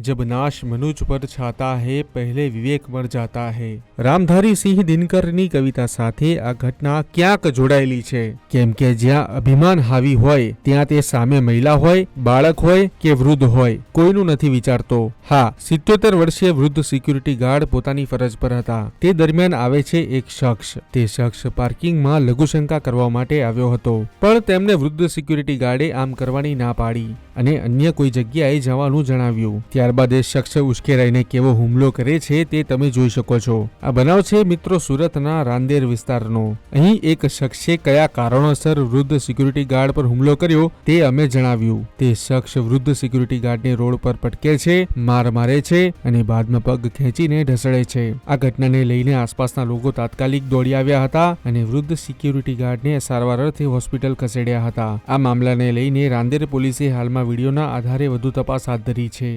जब नाश मनुज पर छाता है पहले विवेक मर जाता है રામધારી સિંહ દિનકરની કવિતા સાથે આ ઘટના ક્યાંક જોડાયેલી છે કેમ કે જ્યાં અભિમાન હાવી હોય ત્યાં તે સામે મહિલા હોય બાળક હોય કે વૃદ્ધ હોય કોઈનું નથી વિચારતો હા સિત્યોતેર વર્ષીય વૃદ્ધ સિક્યુરિટી ગાર્ડ પોતાની ફરજ પર હતા તે દરમિયાન આવે છે એક શખ્સ તે શખ્સ પાર્કિંગમાં લઘુશંકા કરવા માટે આવ્યો હતો પણ તેમને વૃદ્ધ સિક્યુરિટી ગાર્ડે આમ કરવાની ના પાડી અને અન્ય કોઈ જગ્યાએ જવાનું જણાવ્યું ત્યારબાદ એ શખ્સ ઉશ્કેરાઈને કેવો હુમલો કરે છે તે તમે જોઈ શકો છો. આ બનાવ છે મિત્રો સુરતના રાંદેર વિસ્તારનો. અહીં એક શખ્સે કયા કારણોસર વૃદ્ધ સિક્યુરિટી ગાર્ડ પર હુમલો કર્યો તે અમે જણાવ્યું. તે શખ્સ વૃદ્ધ સિક્યુરિટી ગાર્ડને રોડ પર પટકે છે, માર મારે છે અને બાદમાં પગ ખેંચીને ઢસડે છે. આ ઘટનાને લઈને આસપાસના લોકો તાત્કાલિક દોડી આવ્યા હતા અને વૃદ્ધ સિક્યુરિટી ગાર્ડને સારવાર અર્થે હોસ્પિટલ ખસેડ્યા હતા. આ મામલાને લઈને રાંદેર પોલીસે હાલમાં વિડીયોના આધારે વધુ તપાસ હાથ ધરી છે.